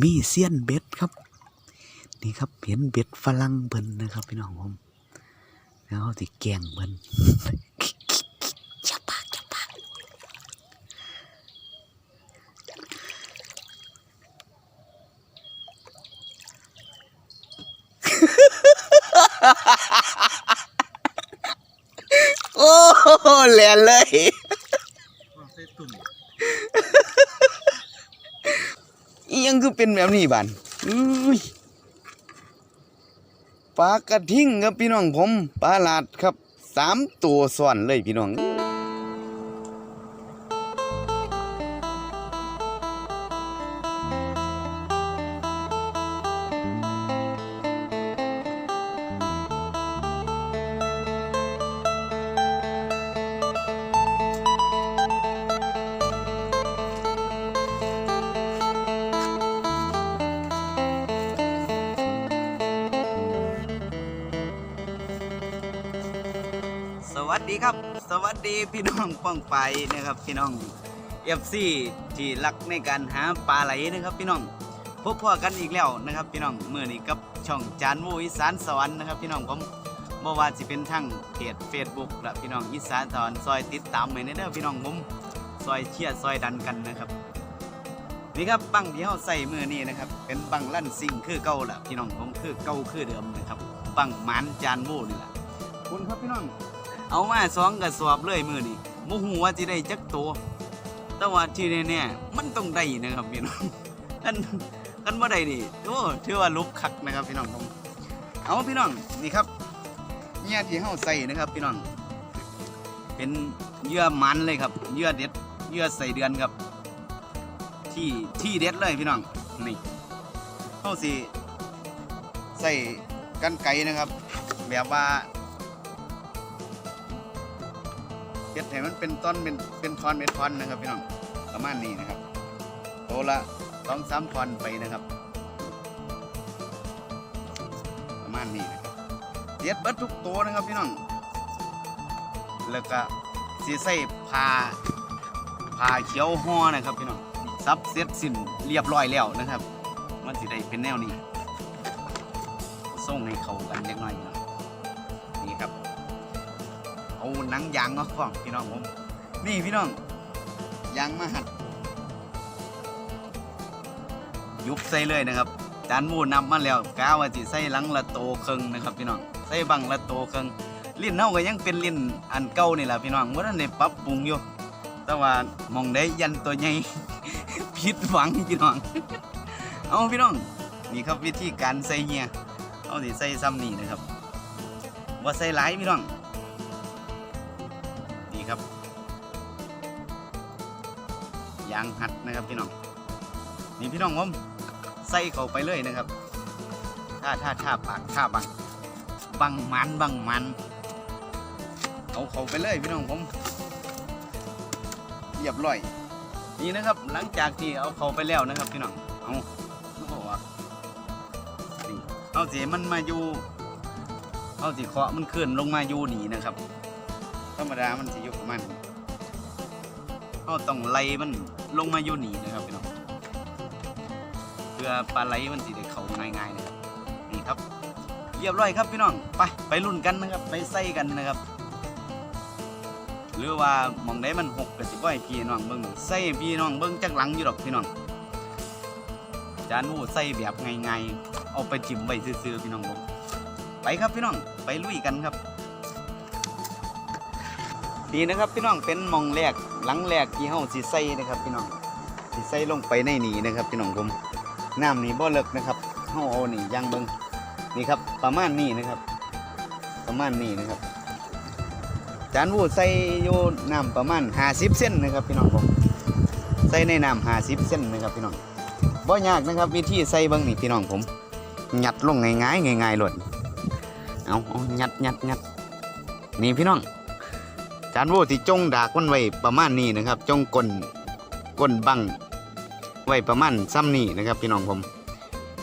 มีเซียนเบ็ดครับ นี่ครับเห็นเบ็ดฝรั่งเบินนะครับพี่น้องผมแล้วเขาสิแกงเบินจับปากจับปากโอ้โหแหลนเลย อียัง คือเป็นแบบนี้บานอุ้ยปลากระทิ่งครับพี่น้องผมปลาหลาดครับสามตัวส่วนเลยพี่น้อง ดีครับ สวัสดีพี่น้องป้องไปนะครับพี่น้องเอฟซีที่รักในการหาปลาไหลนะครับพี่น้องพบพ่อกันอีกแล้วนะครับพี่น้องเมื่อนี้กับช่องจานวูอีสานสวรรค์นะครับพี่น้องผมเมื่อวานสิเป็นทั้งเพจเฟซบุ๊กและพี่น้องอีสานสวรรค์ซอยติดตามไว้ในเด้อพี่น้องผมซอยเชียร์ซอยดันกันนะครับนี่ครับบังที่เขาใส่มือนี้นะครับเป็นบังลั่นซิงคือเก่าแหละพี่น้องผมคือเก่าคือเดิมนะครับบังมันจานวูนี่แหละคุณครับพี่น้อง เอามาสองกระสอบเลยมือนี่โมหูว่าจะได้จักตัวแต่ว่าที่แน่ๆมันต้องได้นะครับพี่น้องกันกันบ่ได้นี่โอ้ถือว่าลุกคักนะครับพี่น้องผมเอาพี่น้องนี่ครับเนี่ยที่เฮาใส่นะครับพี่น้อง เป็นเยื่อมันเลยครับเยื่อเด็ดเยื่อใส่เดือนครับ ที่ที่เด็ดเลยพี่น้องนี่เฮาสิใส่กันไกนะครับ แบบว่า เฮ็ดให้มันเป็นต้นเป็นเป็นทอนเป็นทอนนะครับพี่น้องประมาณนี้นะครับโตละสองสามทอนไปนะครับ ประมาณนี้นะครับเฮ็ดเบิดทุกตัวนะครับพี่น้องแล้วก็สีใส่ผ้าผ้าเขียวห่อนะครับพี่น้องซับเสร็จสิ้นเรียบร้อยแล้วนะครับ มันสิได้เป็นแนวนี้ส่งให้เข้ากันเล็กน้อยน้อ หนังยางมาฟ้องพี่น้องผม นี่พี่น้องยางมาหัด ยุบใส่เลยนะครับจานหมูนำมาแล้วกาว่าสิใส่หลังละโตครึ่งนะครับพี่น้องใส่บังละโตครึ่งลิ้นเฮาก็ยังเป็นลิ้นอันเก่านี่แหละพี่น้องบ่ทันได้ปรับปรุงอยู่แต่ว่ามองได้ยันตัวใหญ่ผิดหวังพี่น้อง เอาพี่น้องนี่ครับวิธีการใส่เงียเอาสิใส่ซ้ำนี่นะครับว่าใส่หลายพี่น้องางหัดนะครับพี่น้องนี่พี่น้องผมใส่เข้าไปเลยนะครับท่าท่าท่าปากท่าบังบังมันบังมันเอาเข้าไปเลยพี่น้องผมเรียบร้อยนี่นะครับหลังจากที่เอาเข้าไปแล้วนะครับพี่น้องเอาลูกบอกนี่เอาสิมันมาอยู่เอาสิเคาะมันขึ้นลงมาอยู่นี่นะครับ ธรรมดามันสิอยู่ประมาณนี้ เราต้องไล่มันลงมาอยู่นี่นะครับพี่น้องเพื่อปลาไหลมันสิได้เข้าง่ายๆนะครับนี่ครับ เรียบร้อยครับพี่น้องไปไปรุ่นกันนะครับ ไปใส่กันนะครับ หรือว่ามองได้มันหกก็สิบ่ให้พี่น้องเบิ่งใส่พี่น้องเบิ่งจักหลังอยู่ดอกพี่น้องจานหมูใส่แบบง่ายๆเอาไปจิ้มไว้ซื่อๆพี่น้องผมไปครับพี่น้องไปลุยกันครับนี่นะครับพี่น้องเป็นมองแรก หลังแรกที่เฮาสิใส่นะครับพี่น้องสิใส่ลงไปในนี่นะครับพี่น้องผมน้ำนี่บ่เลิกนะครับเฮาเอานี่ย่างเบิงนี่ครับประมาณนี้นะครับ ประมาณนี้นะครับจานวูใส่อยู่น้ำประมาณ50เส้นนะครับพี่น้องผมใส่ในน้ำ50เส้นนะครับพี่น้องบ่ยากนะครับวิธีใส่เบิงนี่พี่น้องผมหยัดลงง่ายๆง่ายๆเลยเอาเอายัดหยัดหยัดนี่พี่น้อง จานโวที่จงดากมันไว้ประมาณนี้นะครับ จงกลก้นบังไว้ประมาณซ้ำนี้นะครับ พี่น้องผม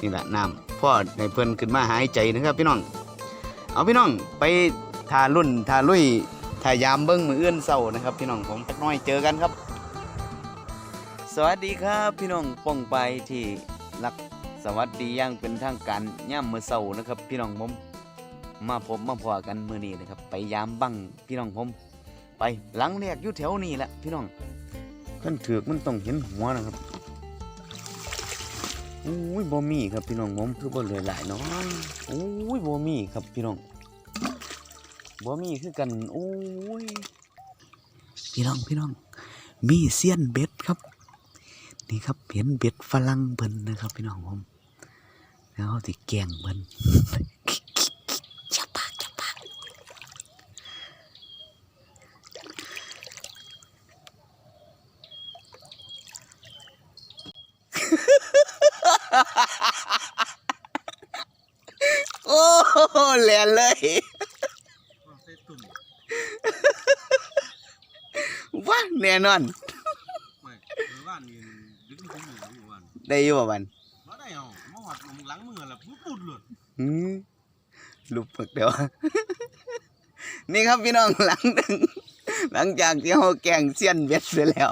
นี่แหละน้ำพ่อในเพื่อนขึ้นมาหายใจนะครับ พี่น้อง เอาพี่น้องไปทารุ่นทาลุยทายามเบิ้งมือเอื้อนเศร้านะครับ พี่น้องผมสักน้อยเจอกันครับ สวัสดีครับพี่น้องป้องไปที่ลักสวัสดีย่างเป็นทางการย่ามมือเช้านะครับ พี่น้องผมมาพบมาพอกันมือนี้นะครับ ไปยามบังพี่น้องผม ไปหลังแรกอยู่แถวนี้แหละพี่น้องขั้นเถือกมันต้องเห็นหัวนะครับอุ้ยบ่มีครับพี่น้องผมคือบ่เหลยหลายเนาะอุ้ยบ่มีครับพี่น้องบ่มีคือกันโอ้ยพี่น้องพี่น้อง มีเซียนเบ็ดครับ นี่ครับเห็นเบ็ดฝรั่งเพิ่นนะครับ พี่น้องผมแล้วเขาสิแกงเพิ่น จับปากจับปาก โอ้ แหลนเลยใส่ตุ่มว้าแน่นอนไม่เมื่อวานนี่ดึกผมอยู่เมื่อวานได้อยู่บ่บันบ่ได้เอามาหอดลงหลังมือแล้วปุ๊บปุ๊บหลุดหืมลูกปึกเดี๋ยวนี่ครับพี่น้องหลังหนึ่งหลังจากที่เราแกงเสี้ยนเบ็ดไปแล้ว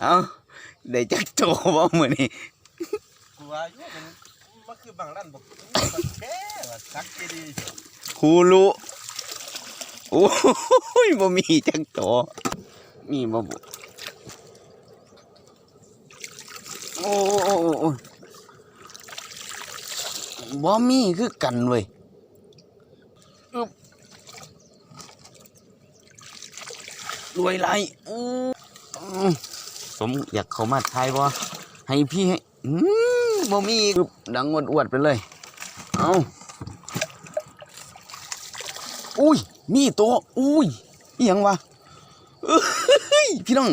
เอาได้จักโตบ่มื้อนี้กูว่าอยู่มันมัน คือบางร้านบอกแค่สักเจดีย์ครูรู้โอ้ยบ่มีจักโตมีบ่บุโอ้บ่มีคือกันเว้ยรวยไรสมอยากเข้ามาทายบ่ให้พี่ให้ บ่มีอึ๊บดังอวดๆไปเลย เอาอุ้ย มีตัวอุ้ยอีหยังวะพี่น้อง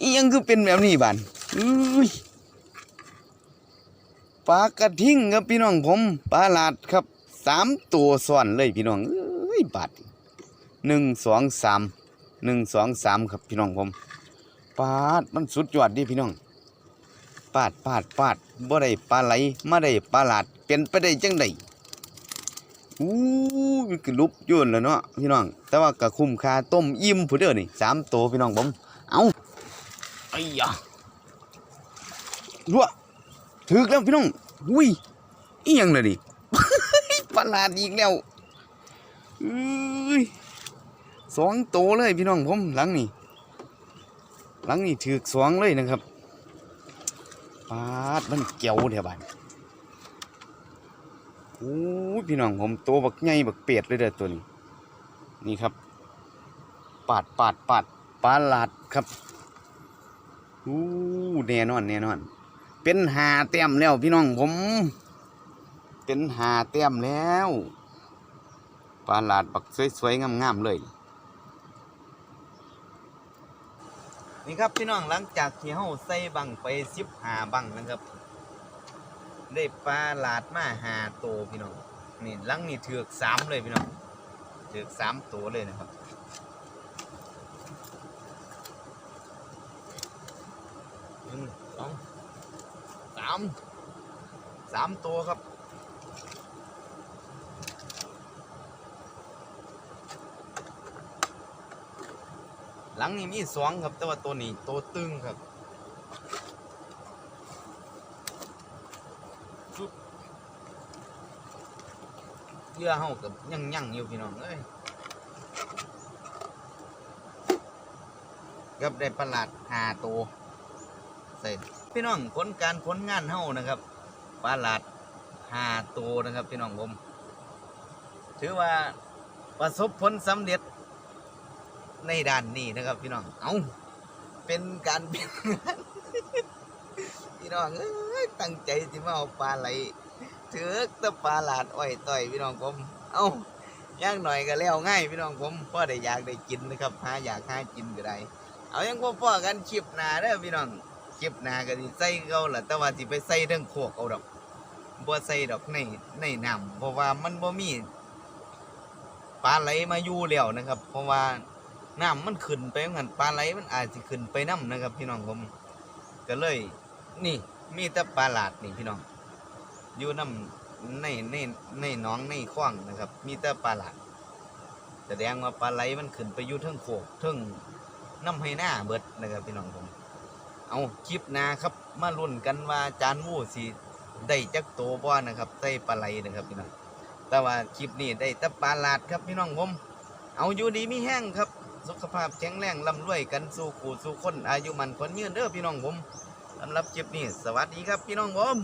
อีหยังคือเป็นแบบนี้บานอุ้ยปลากระทิงครับพี่น้องผมปลาหลาดครับสามตัวซ้อนเลยพี่น้องเอ้ยบาดหนึ่งสองสามหนึ่งสองสามครับพี่น้องผมปาดมันสุดยอดดิพี่น้องาดปาดปาดบ่ได้ปลาไหลมาได้ปลาหลาดเป็นไปได้จังไดอู้มันคือลุบอยุ่นแล้วเนาะพี่น้อง แต่ว่าก็คุ้มค่าต้มอิ่มผู้เดียวนี่สามตัวพี่น้องผมเอาไอ้ยะรัวถึกแล้วพี่น้องอุ้ยอีหยังเลยดิประหลาดอีกแล้วอุ้ยสองตัวเลยพี่น้องผมหลังนี่หลังนี่ถือกสองเลยนะครับ ปาดมันเกี่ยวเดี๋ยวบานโอ้ยพี่น้องผมตัวบักใหญ่บักเปียดเลยเด้อตัวนี้ นี่ครับ ปาดปาดปาดปลาหลาดครับอู้แน่นอนแน่นอน เป็นหาเต็มแล้วพี่น้องผม เป็นหาเต็มแล้วปลาหลาดบักสวยๆงามๆเลย นี่ครับพี่น้องหลังจากที่เฮาใส่บังไปสิบหาบังนะครับ ได้ปลาหลาดมาหาตัวพี่น้องนี่หลังนี่เถือกสามเลยพี่น้องเถือกสามตัวเลยนะครับหนึ่งสองสามสามตัวครับ หลังนี้มีสองครับ แต่ว่าตัวนี้ตัวตึงครับเรือเฮากับยังยังอยู่พี่น้องเอ้ยกับได้ประหลาดหาตัวใส่พี่น้องผลการผลงานเฮานะครับประหลาดหาตัวนะครับพี่น้องผม ถือว่าประสบผลสำเร็จ ในด้านนี้นะครับพี่น้อง เอาเป็นการเป็นงานพี่น้องเอ้ยตั้งใจที่มาเอาปลาไหลเถือแตะปลาหลาดอ้อยต่อยพี่น้องผม เอาย่างหน่อยก็แล้วง่ายพี่น้องผมพ่อได้อยากได้กินนะครับหาอยากหากินก็ได้เอายังพ่อพ่อกันคลิปนาเด้อพี่น้องคลิปนาก็สิใส่เขาล่ะแต่ว่าสิไปใส่เรื่องโคกเอาดอกบ่ใส่ดอกในในน้ำเพราะว่ามันบ่มีปลาไหลมาอยู่แล้วนะครับ เพราะว่า น้ำมันขึ้นไปเหมือนปลาไหลมันอาจจะขึ้นไปน้ำนะครับ พี่น้องผมก็เลย นี่มีแต่ปลาหลาดนี่พี่น้องอยู่น้ำในในในน้องในคลองนะครับ มีแต่ปลาหลาดแสดงว่าปลาไหลมันขึ้นไปอยู่เทั้งโขกเทั้งน้ำให้หน้าเบิดนะครับพี่น้องผม เอาคลิปนาครับ มาลุ้นกันว่าจานหมูสิได้จักโตบ่นะครับใส่ปลาไหลนะครับพี่น้องแต่ว่าคลิปนี้ได้แต่ปลาหลาดครับพี่น้องผม เอาอยู่ดีมีแห้งครับ สุขภาพแข็งแรงร่ำรวยกันสู่ขู่สู่คนอายุมันคนยืนเด้อพี่น้องผมสำหรับคลิปนี้ สวัสดีครับพี่น้องผม